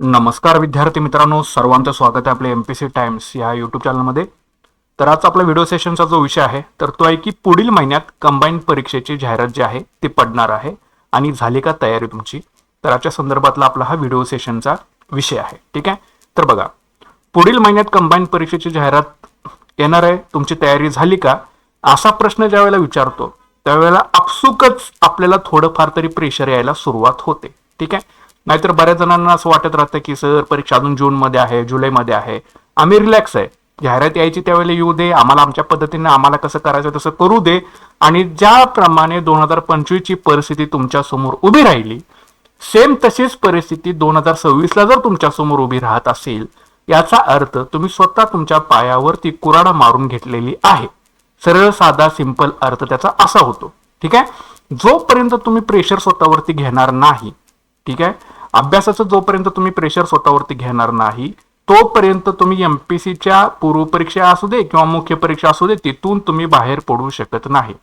नमस्कार विद्यार्थी मित्रांनो सर्वांचं स्वागत आहे आपल्या एम पी सी टाइम्स या यूट्यूब चॅनलमध्ये तर आज आपला व्हिडिओ सेशनचा जो विषय आहे तर तो आहे की पुढील महिन्यात कंबाईन परीक्षेची जाहिरात जी आहे ती पडणार आहे आणि झाली का तयारी तुमची? तर आजच्या संदर्भातला आपला हा व्हिडिओ सेशनचा विषय आहे ठीक आहे? तर बघा पुढील महिन्यात कंबाईन परीक्षेची जाहिरात येणार आहे तुमची तयारी झाली का? असा प्रश्न ज्यावेळेला विचारतो त्यावेळेला आपसुकच आपल्याला थोडंफार तरी प्रेशर यायला सुरुवात होते ठीक आहे? नाहीतर बऱ्याच जणांना असं वाटत राहतं की सर परीक्षा अजून जूनमध्ये आहे जुलैमध्ये आहे. आम्ही रिलॅक्स आहे. जाहिरात यायची त्यावेळेला येऊ दे आम्हाला आमच्या पद्धतीने आम्हाला कसं करायचं तसं करू दे. आणि ज्याप्रमाणे दोन हजार पंचवीसची परिस्थिती तुमच्यासमोर उभी राहिली सेम तशीच परिस्थिती दोन हजार सव्वीसला जर तुमच्यासमोर उभी राहत असेल याचा अर्थ तुम्ही स्वतः तुमच्या पायावरती कुराडा मारून घेतलेली आहे. सरळ साधा सिंपल अर्थ त्याचा असा होतो. ठीक आहे? जोपर्यंत तुम्ही प्रेशर स्वतःवरती घेणार नाही ठीक आहे? अभ्यासाचं जोपर्यंत तुम्ही प्रेशर स्वतःवरती घेणार नाही तोपर्यंत तुम्ही एमपीसीच्या पूर्वपरीक्षा असू दे किंवा मुख्य परीक्षा असू दे तिथून तुम्ही बाहेर पडू शकत नाही.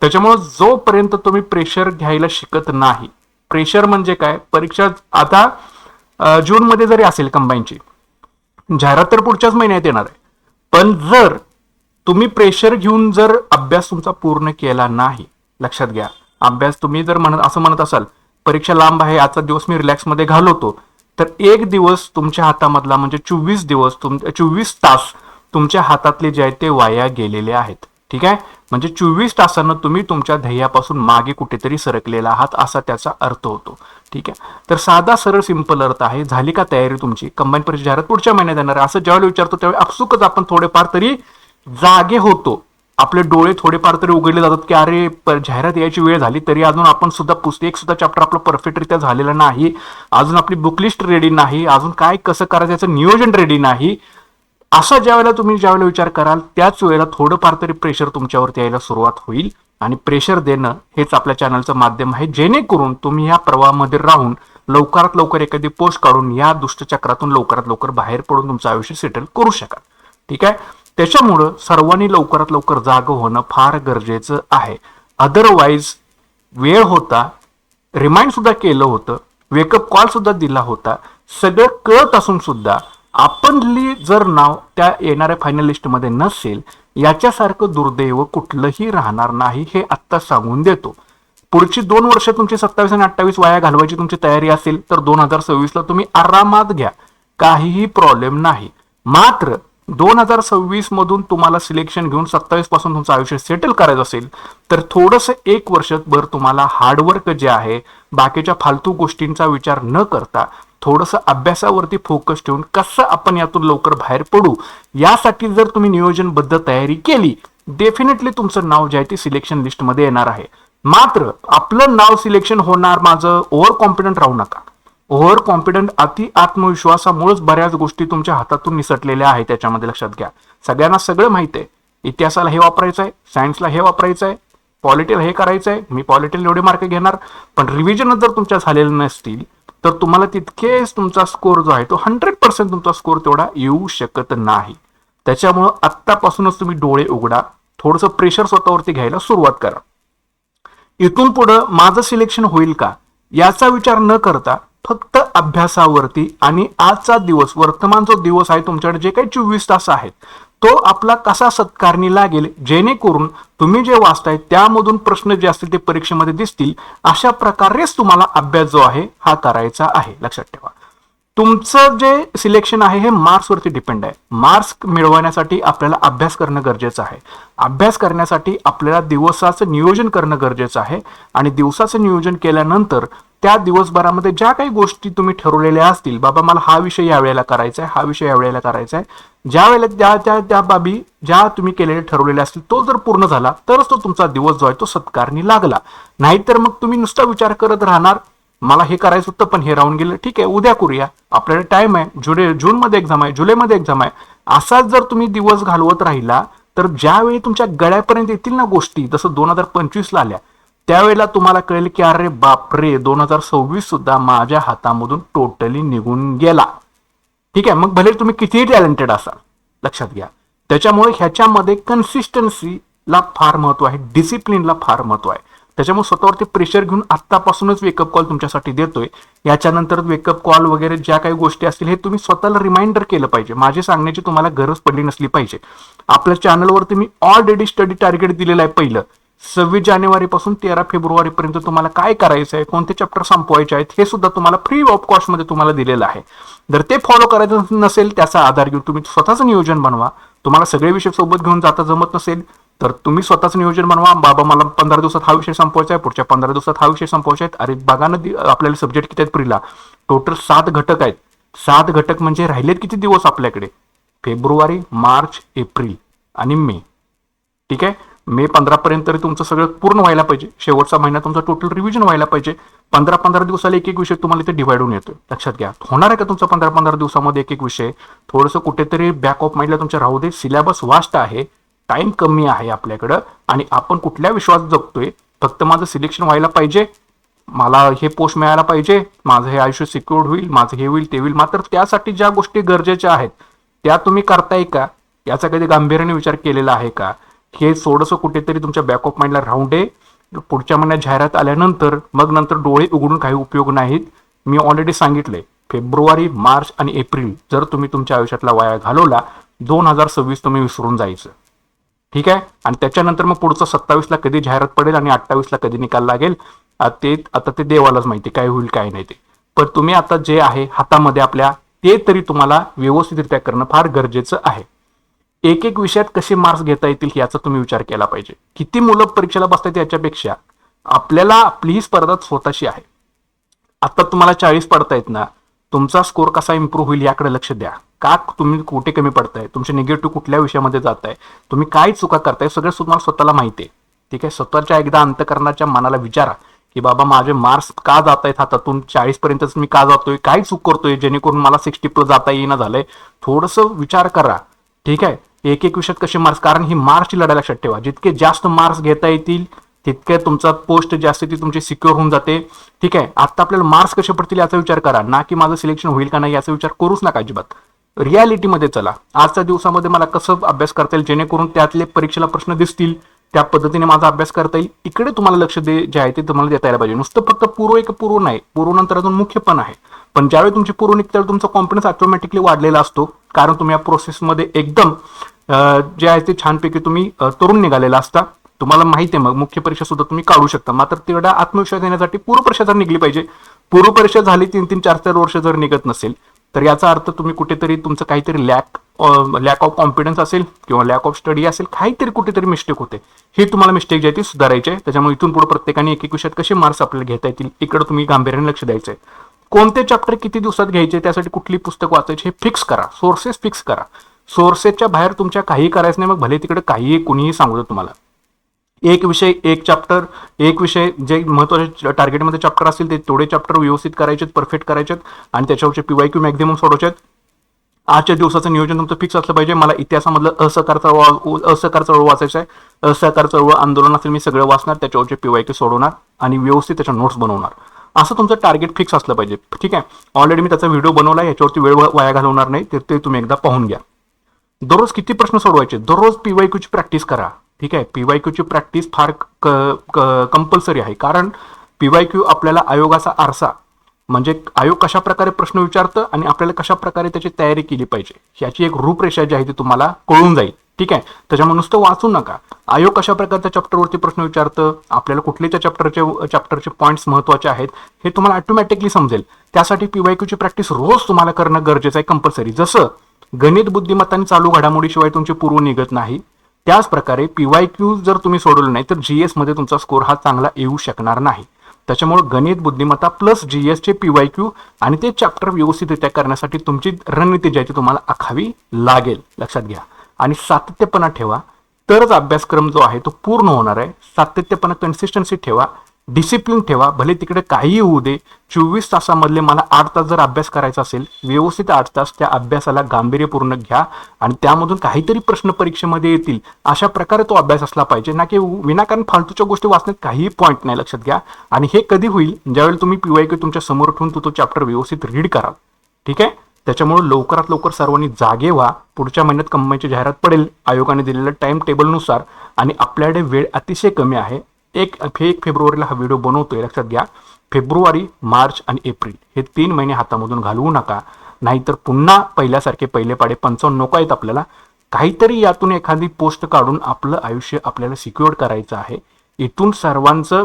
त्याच्यामुळे जोपर्यंत तुम्ही प्रेशर घ्यायला शिकत नाही प्रेशर म्हणजे काय? परीक्षा आता जून जूनमध्ये जरी असेल कंबाईनची जाहिरात तर पुढच्याच महिन्यात येणार आहे. पण जर तुम्ही प्रेशर घेऊन जर अभ्यास तुमचा पूर्ण केला नाही लक्षात घ्या. अभ्यास तुम्ही जर म्हणत असं म्हणत असाल परीक्षा लांब आहे आजचा दिवस मी रिलॅक्समध्ये घालवतो. तर एक दिवस तुमच्या हातामधला म्हणजे चोवीस दिवस तुम चोवीस तास तुमच्या हातातले जे आहेत ते वाया गेलेले आहेत. ठीक आहे? म्हणजे चोवीस तासानं तुम्ही तुमच्या ध्येयापासून मागे कुठेतरी सरकलेला आहात असा त्याचा अर्थ होतो. ठीक आहे? तर साधा सरळ सिंपल अर्थ आहे. झाली का तयारी तुमची? कंबाईन परीक्षा जाहिरात पुढच्या महिन्यात येणार असं ज्यावेळी विचारतो त्यावेळी आपसुकच आपण थोडेफार तरी जागे होतो. आपले डोळे थोडेफार तरी उघडले जातात की अरे जाहिरात यायची वेळ झाली तरी अजून आपण सुद्धा पुस्तक एक सुद्धा चॅप्टर आपलं परफेक्टरित्या झालेलं नाही. अजून आपली बुक लिस्ट रेडी नाही. अजून काय कसं करायचं याचं नियोजन रेडी नाही. असा ज्या वेळेला तुम्ही ज्यावेळेला विचार कराल त्याच वेळेला थोडंफार तरी प्रेशर तुमच्यावरती यायला सुरुवात होईल. आणि प्रेशर देणं हेच आपल्या चॅनलचं माध्यम आहे. जेणेकरून तुम्ही या प्रवाहामध्ये राहून लवकरात लवकर एखादी पोस्ट काढून या दुष्टचक्रातून लवकरात लवकर बाहेर पडून तुमचं आयुष्य सेटल करू शकाल. ठीक आहे? त्याच्यामुळं सर्वांनी लवकरात लवकर जाग होणं फार गरजेचं आहे. अदरवाईज वेळ होता रिमाइंड सुद्धा केलं होतं वेकअप कॉल सुद्धा दिला होता. सगळं कळत असून सुद्धा आपणली जर नाव त्या येणाऱ्या फायनलिस्टमध्ये नसेल याच्यासारखं दुर्दैव कुठलंही राहणार नाही हे आत्ता सांगून देतो. पुढची दोन वर्ष तुमची सत्तावीस आणि अठ्ठावीस वाया घालवायची तुमची तयारी असेल तर दोन हजार सव्वीसला तुम्ही आरामात घ्या. काहीही प्रॉब्लेम नाही. मात्र दोन हजार सव्वीस मधून तुम्हाला सिलेक्शन घेऊन सत्तावीसपासून तुमचं आयुष्य सेटल करायचं असेल तर थोडंसं एक वर्षभर तुम्हाला हार्डवर्क जे आहे बाकीच्या फालतू गोष्टींचा विचार न करता थोडंसं अभ्यासावरती फोकस ठेवून कसं आपण यातून लवकर बाहेर पडू यासाठी जर तुम्ही नियोजनबद्ध तयारी केली डेफिनेटली तुमचं नाव जे आहे ते सिलेक्शन लिस्टमध्ये येणार आहे. मात्र आपलं नाव सिलेक्शन होणार माझं ओव्हर कॉन्फिडंट राहू नका. ओव्हर कॉन्फिडंट अति आत्मविश्वासामुळेच बऱ्याच गोष्टी तुमच्या हातातून निसटलेल्या आहेत त्याच्यामध्ये लक्षात घ्या. सगळ्यांना सगळं माहिती आहे. इतिहासाला हे वापरायचं आहे सायन्सला हे वापरायचं आहे पॉलिटीला हे करायचं आहे मी पॉलिटीला एवढे मार्क घेणार पण रिव्हिजन जर तुमच्या झालेले नसतील तर तुम्हाला तितकेच तुमचा स्कोर जो आहे तो हंड्रेड पर्सेंट तुमचा स्कोर तेवढा येऊ शकत नाही. त्याच्यामुळं आत्तापासूनच तुम्ही डोळे उघडा थोडंसं प्रेशर स्वतःवरती घ्यायला सुरुवात करा. इथून पुढं माझं सिलेक्शन होईल का? याचा विचार न करता फक्त अभ्यासावरती आणि आजचा दिवस वर्तमान जो दिवस आहे तुमच्याकडे जे काही चोवीस तास आहेत तो आपला कसा सत्कारणी लागेल? जेणेकरून तुम्ही जे वाचताय त्यामधून प्रश्न जे असतील ते परीक्षेमध्ये दिसतील. अशा प्रकारेच तुम्हाला अभ्यास जो आहे हा करायचा आहे. लक्षात ठेवा. तुमचं जे सिलेक्शन आहे हे मार्क्सवरती डिपेंड आहे. मार्क्स मिळवण्यासाठी आपल्याला अभ्यास करणं गरजेचं आहे. अभ्यास करण्यासाठी आपल्याला दिवसाचं नियोजन करणं गरजेचं आहे. आणि दिवसाचं नियोजन केल्यानंतर त्या दिवसभरामध्ये ज्या काही गोष्टी तुम्ही ठरवलेल्या असतील बाबा मला हा विषय या वेळेला करायचा आहे हा विषय यावेळेला करायचा आहे ज्या वेळेला त्या त्या त्या बाबी ज्या तुम्ही केलेल्या ठरवलेल्या असतील तो जर पूर्ण झाला तरच तो तुमचा दिवस जो आहे तो सत्कारणी लागला. नाहीतर मग तुम्ही नुसता विचार करत राहणार मला हे करायचं होतं पण हे राहून गेलं. ठीक आहे उद्या करूया. आपल्याला टाइम आहे. जुलै जूनमध्ये एक्झाम आहे. जुलैमध्ये एक्झाम आहे. असाच जर तुम्ही दिवस घालवत राहिला तर ज्यावेळी तुमच्या गळ्यापर्यंत येतील ना गोष्टी जसं दोन हजार पंचवीसला आल्या त्यावेळेला तुम्हाला कळेल की अरे बापरे दोन हजार सव्वीस सुद्धा माझ्या हातामधून टोटली निघून गेला. ठीक आहे मग भले तुम्ही कितीही टॅलेंटेड असाल लक्षात घ्या. त्याच्यामुळे ह्याच्यामध्ये कन्सिस्टन्सीला फार महत्त्व आहे डिसिप्लिनला फार महत्त्व आहे. त्याच्यामुळे स्वतःवरती प्रेशर घेऊन आत्तापासूनच वेकअप कॉल तुमच्यासाठी देतोय. याच्यानंतर वेकअप कॉल वगैरे ज्या काही गोष्टी असतील हे तुम्ही स्वतःला रिमाइंडर केलं पाहिजे. माझी सांगण्याची तुम्हाला गरज पडली नसली पाहिजे. आपल्या चॅनलवरती मी ऑलरेडी स्टडी टार्गेट दिलेलं आहे पहिलं. सव्वीस जानेवारीपासून तेरा फेब्रुवारीपर्यंत तुम्हाला काय करायचं आहे कोणते चॅप्टर संपवायचे आहेत हे सुद्धा तुम्हाला फ्री ऑफ कॉस्टमध्ये तुम्हाला दिलेलं आहे. जर ते फॉलो करायचं नसेल त्याचा आधार घेऊन तुम्ही स्वतःचं नियोजन बनवा. तुम्हाला सगळे विषय सोबत घेऊन जाता जमत नसेल तर तुम्ही स्वतःच नियोजन बनवा. बाबा मला पंधरा दिवसात हा विषय संपवायचा आहे पुढच्या पंधरा दिवसात हा विषय संपवायचा आहे. अरे बघा ना आपल्याला सब्जेक्ट किती आहेत प्रीला? टोटल सात घटक आहेत. सात घटक म्हणजे राहिलेत किती दिवस आपल्याकडे? फेब्रुवारी मार्च एप्रिल आणि मे. ठीक आहे? मे पंधरा पर्यंत तरी तुमचं सगळं पूर्ण व्हायला पाहिजे. शेवटचा महिना तुमचा टोटल रिव्हिजन व्हायला पाहिजे. पंधरा पंधरा दिवसाला एक एक विषय तुम्हाला इथे डिवाइड होऊन येतो लक्षात घ्या. होणार आहे का तुमचा पंधरा पंधरा दिवसामध्ये एक एक विषय? थोडंसं कुठेतरी बॅक ऑफ माइंडला तुमच्या राहू दे. सिलेबस वास्ट आहे. टाइम कमी आहे आपल्याकडं आणि आपण कुठल्या विश्वास जगतोय फक्त माझं सिलेक्शन व्हायला पाहिजे. मला हे पोस्ट मिळायला पाहिजे माझं हे आयुष्य सिक्युअर्ड होईल माझं हे होईल ते होईल. मात्र त्यासाठी ज्या गोष्टी गरजेच्या आहेत त्या तुम्ही करताय का? याचा कधी गांभीर्याने विचार केलेला आहे का? हे थोडंसं कुठेतरी तुमच्या बॅक ऑफ माइंडला राहून दे. पुढच्या महिन्यात जाहिरात आल्यानंतर मग नंतर डोळे उघडून काही उपयोग नाहीत. मी ऑलरेडी सांगितले फेब्रुवारी मार्च आणि एप्रिल जर तुम्ही तुमच्या आयुष्यातला वाया घालवला दोन हजार सव्वीस तुम्ही विसरून जायचं. ठीक आहे? आणि त्याच्यानंतर मग पुढचं सत्तावीसला कधी जाहिरात पडेल आणि अठ्ठावीसला कधी निकाल लागेल ते आता ते देवालाच माहिती काय होईल काय नाही ते. पण तुम्ही आता जे आहे हातामध्ये आपल्या ते तरी तुम्हाला व्यवस्थितरित्या करणं फार गरजेचं आहे. एक एक विषयात कसे मार्क्स घेता येतील याचा तुम्ही विचार केला पाहिजे. किती मुलं परीक्षेला बसतात याच्यापेक्षा आपल्याला आपली ही स्पर्धा स्वतःशी आहे. आता तुम्हाला चाळीस पडतायत ना तुमचा स्कोर कसा इम्प्रूव्ह होईल याकडे लक्ष द्या. का तुम्ही कुठे कमी पडताय? तुमचे निगेटिव्ह कुठल्या विषयामध्ये जात आहे तुम्ही काय चुका करताय? सगळं तुम्हाला स्वतःला माहिती आहे. ठीक आहे? स्वतःच्या एकदा अंतकरणाच्या मनाला विचारा की बाबा माझे मार्क्स का जात आहेत हातातून चाळीस पर्यंतच मी का जातोय? काय चूक करतोय? जेणेकरून मला सिक्स्टी प्लस जाता येईना झालंय? थोडंसं विचार करा. ठीक आहे? एक एक विषयात कसे मार्क्स कारण ही मार्क्सची लढाई लक्षात ठेवा. जितके जास्त मार्क्स घेता येतील तितके तुमचा पोस्ट जी असते ती तुमची सिक्युअर होऊन जाते. ठीक आहे? आता आपल्याला मार्क्स कसे पडतील याचा विचार करा. ना की माझं सिलेक्शन होईल का नाही याचा विचार करूच नका अजिबात. रियालिटीमध्ये चला. आजच्या दिवसामध्ये मला कसं अभ्यास करता येईल जेणेकरून त्यातले परीक्षेला प्रश्न दिसतील त्या पद्धतीने माझा अभ्यास करता येईल. इकडे तुम्हाला लक्ष दे जे आहे ते तुम्हाला देता यायला पाहिजे. नुसतं फक्त पूर्व एक पूर्व नाही. पूर्वनंतर अजून मुख्य पण आहे. पण ज्यावेळी तुमची पूर्व निघते तुमचा कॉन्फिडन्स ऑटोमॅटिकली वाढलेला असतो. कारण तुम्ही या प्रोसेसमध्ये एकदम जे आहे ते छानपैकी तुम्ही तरुण निघालेला असता. तुम्हाला माहिती आहे मग मुख्य परीक्षा सुद्धा तुम्ही काढू शकता. मात्र तेवढा आत्मविश्वास येण्यासाठी पूर्व परीक्षा जर निघली पाहिजे पूर्व परीक्षा झाली तीन तीन चार चार वर्ष जर निघत नसेल तर याचा अर्थ तुम्ही कुठेतरी तुमचं काहीतरी लॅक लॅक ऑफ कॉन्फिडन्स असेल किंवा लॅक ऑफ स्टडी असेल काहीतरी कुठेतरी मिस्टेक होते. हे तुम्हाला मिस्टेक जी आहे ती सुधारायची आहे. त्याच्यामुळे इथून पुढे प्रत्येकाने एक एक विषयात कसे मार्क्स आपल्याला घेता येतील इकडे तुम्ही गांभीर्याने लक्ष द्यायचं आहे. कोणते चॅप्टर किती दिवसात घ्यायचे त्यासाठी कुठली पुस्तक वाचायची हे फिक्स करा. सोर्सेस फिक्स करा. सोर्सेसच्या बाहेर तुमच्या काही करायचं नाही मग भले तिकडे काहीही कुणीही सांगू तुम्हाला. एक विषय एक चॅप्टर एक विषय जे महत्त्वाचे टार्गेटमध्ये चॅप्टर असतील ते तेवढे चॅप्टर व्यवस्थित करायचे परफेक्ट करायचे आणि त्याच्यावरचे पीवाय क्यू मॅक्झिमम सोडवायचे आजच्या दिवसाचं नियोजन तुमचं फिक्स असलं पाहिजे. मला इतिहासामधलं असहकार चळवळ असहकार चळवळ वाचायचं आहे. असहकार चळवळ आंदोलन असेल मी सगळं वाचणार त्याच्यावरचे पीवाय क्यू सोडवणार आणि व्यवस्थित त्याच्या नोट्स बनवणार. असं तुमचं टार्गेट फिक्स असलं पाहिजे. ठीक आहे? ऑलरेडी मी त्याचा व्हिडिओ बनवला याच्यावरती वेळ वाया घालवणार नाही तर ते तुम्ही एकदा पाहून घ्या. दररोज किती प्रश्न सोडवायचे? दररोज पीवाय क्यूची प्रॅक्टिस करा. ठीक आहे? पी वाय क्यूची प्रॅक्टिस फार क कंपल्सरी आहे. कारण पी वाय क्यू आपल्याला आयोगाचा आरसा म्हणजे आयोग कशा प्रकारे प्रश्न विचारतं आणि आपल्याला कशा प्रकारे त्याची तयारी केली पाहिजे ह्याची एक रूपरेषा जी आहे ती तुम्हाला कळून जाईल. ठीक आहे? त्याच्यामुळे नुसतं वाचू नका. आयोग कशा प्रकारच्या चॅप्टरवरती प्रश्न विचारतं आपल्याला कुठल्या चॅप्टरचे चॅप्टरचे पॉईंट्स महत्त्वाचे आहेत हे तुम्हाला ऑटोमॅटिकली समजेल. त्यासाठी पीवायक्यूची प्रॅक्टिस रोज तुम्हाला करणं गरजेचं आहे कंपल्सरी जसं गणित बुद्धिमत्ताने चालू घडामोडीशिवाय तुमचे पूर्व निघत नाही त्याच प्रकारे पीवाय क्यू जर तुम्ही सोडवलं नाही तर जीएसमध्ये तुमचा स्कोर हा चांगला येऊ शकणार नाही. त्याच्यामुळे गणित बुद्धिमत्ता प्लस जीएस चे पीवाय क्यू आणि ते चॅप्टर व्यवस्थितरित्या करण्यासाठी तुमची रणनीती जी आहे ती तुम्हाला आखावी लागेल. लक्षात घ्या. आणि सातत्यपणा ठेवा. तरच अभ्यासक्रम जो आहे तो पूर्ण होणार आहे. सातत्यपणा कन्सिस्टन्सी ठेवा. डिसिप्लिन ठेवा भले तिकडे काहीही होऊ दे. चोवीस तासामधले मला आठ तास जर अभ्यास करायचा असेल व्यवस्थित आठ तास त्या अभ्यासाला गांभीर्यपूर्ण घ्या आणि त्यामधून काहीतरी प्रश्न परीक्षेमध्ये येतील. अशा प्रकारे तो अभ्यास असला पाहिजे. ना की विनाकारण फालतूच्या गोष्टी वाचण्यात काहीही पॉईंट नाही लक्षात घ्या. आणि हे कधी होईल? ज्यावेळी तुम्ही पीवाय तुमच्यासमोर ठेवून तो तो चॅप्टर व्यवस्थित रीड कराल ठीक आहे? त्याच्यामुळे लवकरात लवकर सर्वांनी जागे व्हा. पुढच्या महिन्यात कंपनीची जाहिरात पडेल. आयोगाने दिलेल्या टाइम टेबलनुसार आणि आपल्याकडे वेळ अतिशय कमी आहे. एक एक फेब्रुवारीला हा व्हिडिओ बनवतोय लक्षात घ्या. फेब्रुवारी मार्च आणि एप्रिल हे तीन महिने हातामधून घालवू नका. नाहीतर पुन्हा पहिल्यासारखे पहिले पाडे पंचावन्न नको आहेत आपल्याला. काहीतरी यातून एखादी पोस्ट काढून आपलं आयुष्य आपल्याला सिक्युअर करायचं आहे. इथून सर्वांचं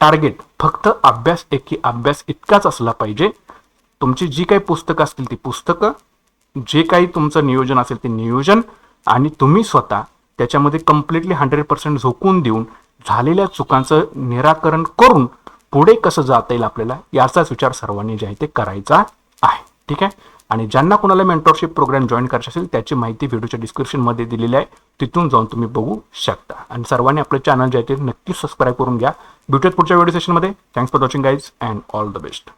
टार्गेट फक्त अभ्यास एकी अभ्यास इतकाच असला पाहिजे. तुमची जी काही पुस्तकं असतील ती पुस्तकं जे काही तुमचं नियोजन असेल ते नियोजन आणि तुम्ही स्वतः त्याच्यामध्ये कम्प्लिटली हंड्रेड पर्सेंट झोकून देऊन झालेल्या चुकांचं निराकरण करून पुढे कसं जाता येईल आपल्याला याचाच विचार सर्वांनी जे आहे ते करायचा आहे. ठीक आहे? आणि ज्यांना कोणाला मेंटॉरशिप प्रोग्राम जॉईन करायचे असेल त्याची माहिती व्हिडिओच्या डिस्क्रिप्शनमध्ये दिलेली आहे. तिथून जाऊन तुम्ही बघू शकता. आणि सर्वांनी आपलं चॅनल जे आहे ते नक्की सबस्क्राईब करून घ्या. भेटूयात पुढच्या व्हिडिओ सेशनमध्ये thanks for watching guys and all the best